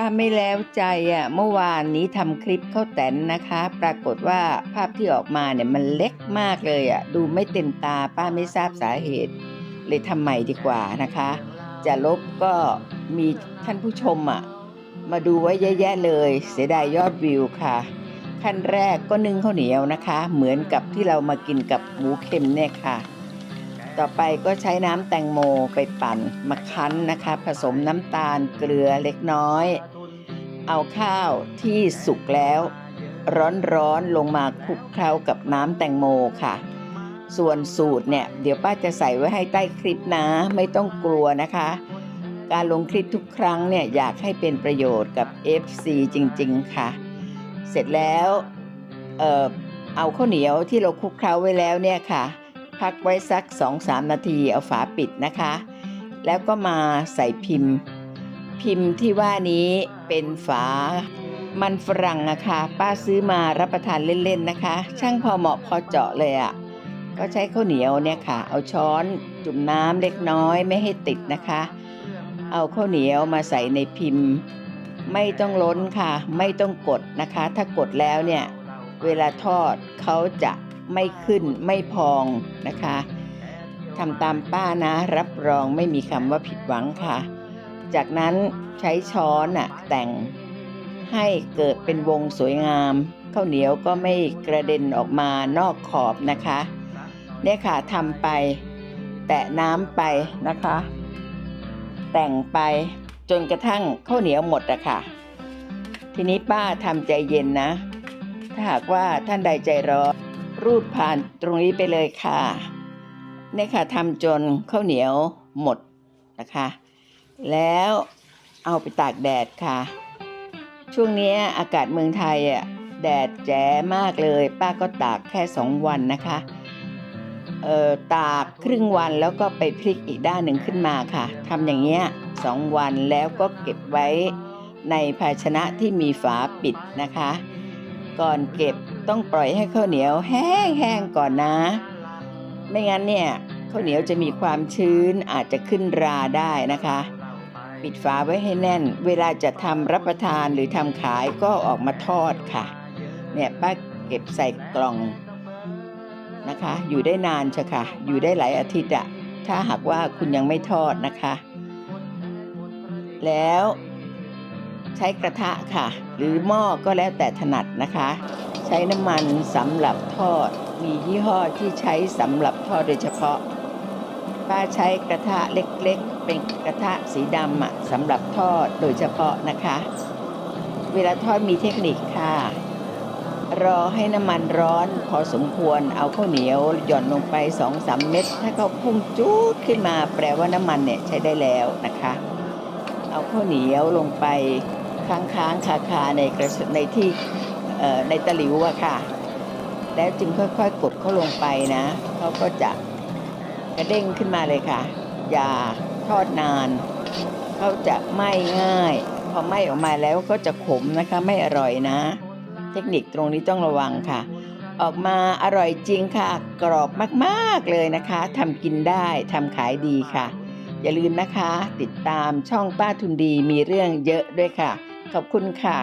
ป้าไม่แล้วใจอะเมื่อวานนี้ทำคลิปเข้าแตนนะคะ ปรากฏว่าภาพที่ออกมาเนี่ยมันเล็กมากเลยอะดูไม่เต็มตาป้าไม่ทราบสาเหตุ เลยทำใหม่ดีกว่านะคะ จะลบก็มีท่านผู้ชมอะมาดูไว้เยอะแยะเลย เสียดายยอดวิวค่ะ ขั้นแรกก็นึ่งข้าวเหนียวนะคะ เหมือนกับที่เรามากินกับหมูเค็มเนี่ยค่ะ ต่อไปก็ใช้น้ำแตงโมไปปั่นมาคั้นนะคะ ผสมน้ำตาลเกลือเล็กน้อย เอาข้าวที่สุกแล้ว ร้อนๆลงมาคลุกเคล้ากับน้ำแตงโมค่ะ ส่วนสูตรเนี่ย เดี๋ยวป้าจะใส่ไว้ให้ใต้คลิปนะ ไม่ต้องกลัวนะคะ การลงคลิปทุกครั้งเนี่ย อยากให้เป็นประโยชน์กับ FC จริง ๆ ค่ะ เสร็จแล้ว เอ่อเอาข้าวเหนียวที่เราคลุกเคล้าไว้แล้วเนี่ยค่ะ พักไว้สัก 2-3 นาทีเอาฝาปิดนะคะ แล้วก็มาใส่พิมพ์ พิมพ์ที่ว่านี้เป็นฝามันฝรั่งอะคะ ป้าซื้อมารับประทานเล่นๆนะคะ ช่างพอเหมาะพอเจาะเลยอะก็ใช้ข้าวเหนียวเนี่ยค่ะ เอาช้อนจุ่มน้ำเล็กน้อยไม่ให้ติดนะคะ เอาข้าวเหนียวมาใส่ในพิมพ์ ไม่ต้องล้นค่ะ ไม่ต้องกดนะคะ ถ้ากดแล้วเนี่ย เวลาทอดเขาจะ ไม่ขึ้นไม่พองนะคะทำตามป้านะรับรองไม่มีคำว่าผิดหวังค่ะ จากนั้นใช้ช้อนอะแต่งให้เกิดเป็นวงสวยงามข้าวเหนียวก็ไม่กระเด็นออกมานอกขอบนะคะ เนี่ยค่ะทำไป แตะน้ำไปนะคะ แต่งไปจนกระทั่งข้าวเหนียวหมดอะค่ะ ทีนี้ป้าทำใจเย็นนะ ถ้าหากว่าท่านใดใจร้อน รูดผ่านตรงนี้ไปเลยค่ะเนี่ยค่ะทำจนข้าวเหนียวหมดนะคะ แล้วเอาไปตากแดดค่ะ ช่วงนี้อากาศเมืองไทยอะแดดแจ๋มากเลย ป้าก็ตากแค่สองวันนะคะเอ่อตากครึ่งวันแล้วก็ไปพลิกอีกด้านหนึ่งขึ้นมาค่ะทำอย่างเงี้ยสองวันแล้วก็เก็บไว้ในภาชนะที่มีฝาปิดนะคะ ก่อนเก็บต้องปล่อยให้ข้าวเหนียวแห้งๆก่อนนะ ไม่งั้นเนี่ยข้าวเหนียวจะมีความชื้นอาจจะขึ้นราได้นะคะ ปิดฝาไว้ให้แน่น เวลาจะทำรับประทานหรือทำขายก็ออกมาทอดค่ะ เนี่ยป้าเก็บใส่กล่องนะคะ อยู่ได้นานเชะค่ะ อยู่ได้หลายอาทิตย์อะถ้าหากว่าคุณยังไม่ทอดนะคะ แล้ว ใช้กระทะค่ะ หรือหม้อก็แล้วแต่ถนัดนะคะ ใช้น้ำมันสำหรับทอด มียี่ห้อที่ใช้สำหรับทอดโดยเฉพาะ ป้าใช้กระทะเล็กๆ เป็นกระทะสีดำอะสำหรับทอดโดยเฉพาะนะคะ เวลาทอดมีเทคนิคค่ะ รอให้น้ำมันร้อนพอสมควรเอาข้าวเหนียวหย่อนลงไป2องสามเม็ดถ้าเขาพุ่งจูดขึ้นมาแปลว่าน้ำมันเนี่ยใช้ได้แล้วนะคะเอาข้าวเหนียวลงไป ค้างๆคาๆในกระสในที่ในตะหลิวอะค่ะ แล้วจึงค่อยๆ กดเขาลงไปนะเขาก็จะกระเด้งขึ้นมาเลยค่ะ อย่าทอดนานเขาจะไหม้ง่าย พอไหม้ออกมาแล้วก็จะขมนะคะไม่อร่อยนะ เทคนิคตรงนี้ต้องระวังค่ะ ออกมาอร่อยจริงค่ะ กรอบมากๆเลยนะคะทำกินได้ทำขายดีค่ะ อย่าลืมนะคะ ติดตามช่องป้าทุนดีมีเรื่องเยอะด้วยค่ะ ขอบคุณค่ะ